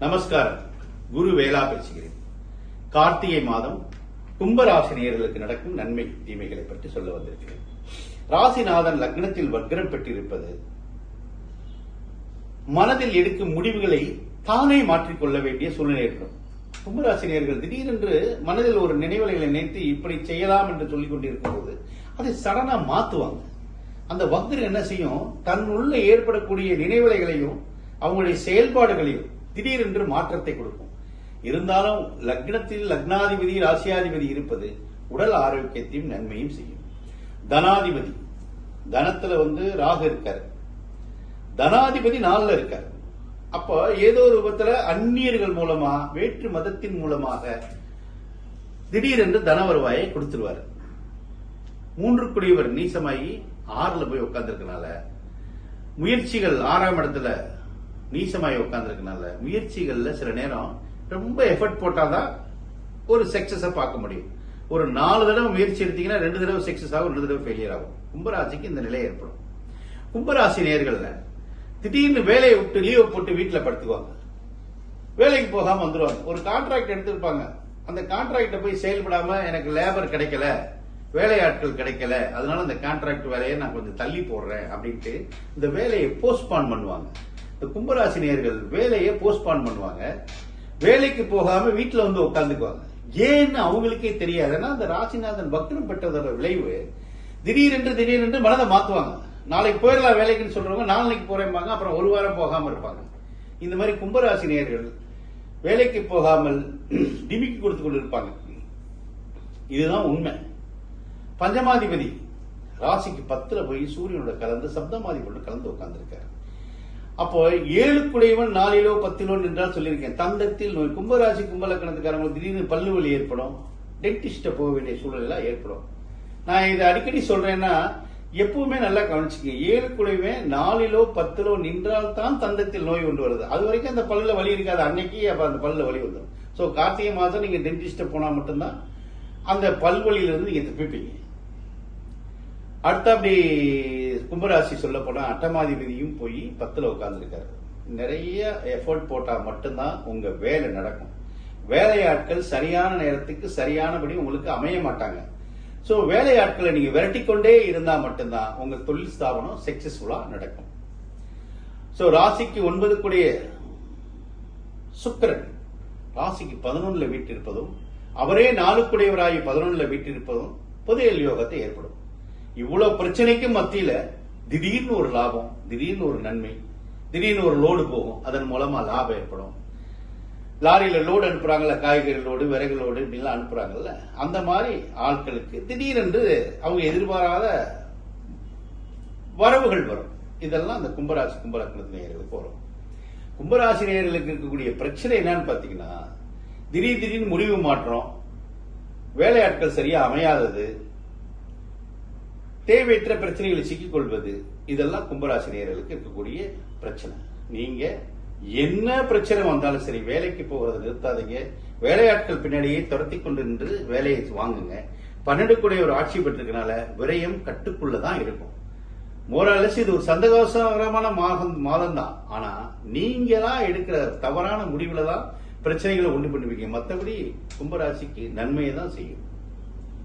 நமஸ்காரம். குரு வேலா பேசுகிறேன். கார்த்திகை மாதம் கும்பராசினியர்களுக்கு நடக்கும் நன்மை தீமைகளை பற்றி சொல்ல வந்திருக்கிறேன். ராசிநாதன் லக்னத்தில் வக்ரம் பெற்றிருப்பது மனதில் எடுக்கும் முடிவுகளை தானே மாற்றிக்கொள்ள வேண்டிய சூழ்நிலை ஏற்படும். கும்பராசினியர்கள் திடீரென்று மனதில் ஒரு நினைவலைகளை நினைத்து இப்படி செய்யலாம் என்று சொல்லிக் கொண்டிருக்கும் போது அதை சடனா மாத்துவாங்க. அந்த வக்ரம் என்ன செய்யும்? தன் உள்ள ஏற்படக்கூடிய நினைவலைகளையும் அவங்களுடைய செயல்பாடுகளையும் திடீரென்று மாற்றத்தை கொடுக்கும். இருந்தாலும் லக்னத்தில் லக்னாதிபதி ராசியாதிபதி இருப்பது உடல் ஆரோக்கியத்தையும் நன்மையும் செய்யும். தனாதிபதி தனத்துல வந்து ராகு இருக்காரு. தனாதிபதி நாளில் இருக்காரு. அப்போ ஏதோ ஒரு விதத்துல அந்நியர்கள் மூலமா வேற்று மதத்தின் மூலமாக திடீரென்று தன வருவாயை கொடுத்துருவாரு. மூன்று குடியவர் நீசமாகி ஆறுல போய் உட்கார்ந்துருக்கனால முயற்சிகள் ஆறாம் இடத்துல நீசமாய் உட்கார்ந்துருக்கனால முயற்சிகள்ல சில நேரம் ரொம்ப எஃபர்ட் போட்டாதான் ஒரு சக்சஸ பார்க்க முடியும். ஒரு நாலு தடவை முயற்சி எடுத்தீங்கன்னா ரெண்டு தடவை சக்சஸ் ஆகும் ரெண்டு தடவை ஃபெயிலியர் ஆகும். கும்பராசிக்கு இந்த நிலை ஏற்படும். கும்பராசி நேர்கள்ல திடீர்னு வேலையை விட்டு லீவை போட்டு வீட்டில் படுத்துக்குவாங்க வேலைக்கு போகாம வந்துருவாங்க. ஒரு கான்ட்ராக்ட் எடுத்திருப்பாங்க. அந்த கான்ட்ராக்டை போய் செயல்படாம எனக்கு லேபர் கிடைக்கல வேலையாட்கள் கிடைக்கல அதனால அந்த கான்ட்ராக்ட் வேலையை நான் கொஞ்சம் தள்ளி போடுறேன் அப்படின்ட்டு இந்த வேலையை போஸ்ட்பான் பண்ணுவாங்க. இந்த கும்பராசினியர்கள் வேலையை போஸ்ட்பான் பண்ணுவாங்க. வேலைக்கு போகாம வீட்டில் வந்து உட்காந்துக்குவாங்க ஏன்னு அவங்களுக்கே தெரியாதுன்னா அந்த ராசிநாதன் பக்தம் பெற்றதோட விளைவு திடீரென்று திடீரென்று மனதை மாத்துவாங்க. நாளைக்கு போயிடலாம் வேலைக்குன்னு சொல்றவங்க நாளைக்கு போறேன்பாங்க அப்புறம் ஒரு வாரம் போகாம இருப்பாங்க. இந்த மாதிரி கும்பராசி நேர்கள் வேலைக்கு போகாமல் டிமிக்கு கொடுத்து கொண்டு இருப்பாங்க இதுதான் உண்மை. பஞ்சமாதிபதி ராசிக்கு பத்துல போய் சூரியனோட கலந்து சப்தமாதிபதியோட கலந்து உட்கார்ந்துருக்காரு. அப்போ ஏழுக்குடையவன் நாளிலோ நாலிலோ பத்திலோ என்றால் சொல்லியிருக்கேன். தந்தத்தில் நோய் கும்பராசி கும்பலக்கணத்துக்காரங்களுக்கு திடீர்னு பல்லு வலி ஏற்படும். டென்டிஸ்ட போக வேண்டிய சூழ்நிலை ஏற்படும். நான் இதை அடிக்கடி சொல்றேன்னா எப்பவுமே நல்லா கவனிச்சுக்க ஏழு குடைவே நாலிலோ பத்திலோ நின்றால் தான் தந்தத்தில் நோய் கொண்டு வருது. அது வரைக்கும் அந்த பல்லுல வலி இருக்காது. அன்னைக்கு அப்ப அந்த பல்லுல வலி வந்துடும் ஸோ கார்த்திகை மாதம் நீங்க டென்டிஸ்ட போனா மட்டும்தான் அந்த பல்வழியிலிருந்து நீங்க தப்பிப்பீங்க. அடுத்த அப்படி கும்பராசி சொல்ல போனா அட்டமாதிபதியும் போய் பத்துல உட்கார்ந்துருக்காரு. நிறைய எஃபோர்ட் போட்டா மட்டும்தான் உங்க வேலை நடக்கும். வேலையாட்கள் சரியான நேரத்துக்கு சரியானபடி உங்களுக்கு அமைய மாட்டாங்க. சோ வேலையாட்களை நீங்க விரட்டிக்கொண்டே இருந்தா மட்டும்தான் உங்க தொழில் ஸ்தாபனம் சக்சஸ்ஃபுல்லா நடக்கும். சோ ராசிக்கு ஒன்பது கூடிய ராசிக்கு பதினொன்னுல வீட்டிருப்பதும் அவரே நாலுக்குடையவராகி பதினொன்னுல வீட்டிருப்பதும் புதையல் யோகத்தை ஏற்படும். இவ்வளவு பிரச்சனைக்கும் மத்தியில திடீர்னு ஒரு லாபம் திடீர்னு ஒரு நன்மை திடீர்னு ஒரு லோடு போகும். அதன் மூலமா லாபம் ஏற்படும். லாரியில லோடு அனுப்புறாங்கல்ல காய்கறி லோடு விறகு லோடு இப்படிலாம் அனுப்புறாங்கல்ல அந்த மாதிரி ஆட்களுக்கு திடீரென்று அவங்க எதிர்பாராத வரவுகள் வரும். இதெல்லாம் அந்த கும்பராசி கும்பலக்கணத்து நேயர்களுக்கு வரும். கும்பராசி நேயர்களுக்கு இருக்கக்கூடிய பிரச்சனை என்னன்னு பாத்தீங்கன்னா திடீர் திடீர்னு முடிவு மாற்றம் வேலையாட்கள் சரியா அமையாதது தேவையற்ற பிரச்சனைகளை சிக்கிக்கொள்வது இதெல்லாம் கும்பராசினியர்களுக்கு இருக்கக்கூடிய பிரச்சனை. நீங்க என்ன பிரச்சனை வந்தாலும் சரி வேலைக்கு போகிறத நிறுத்தாதீங்க. வேலையாட்கள் பின்னாடியே துரத்தி கொண்டு நின்று வேலையை வாங்குங்க. பன்னெண்டு கூடிய ஒரு ஆட்சி பெற்றிருக்கனால விரயம் கட்டுக்குள்ளதான் இருக்கும். மோரலஸ் இது ஒரு சந்தோஷகரமான மாதம் மாதம் தான் ஆனா நீங்களா எடுக்கிற தவறான முடிவுல தான் பிரச்சனைகளை உண்டு பண்ணுவீங்க. மற்றபடி கும்பராசிக்கு நன்மையை தான் செய்யும்.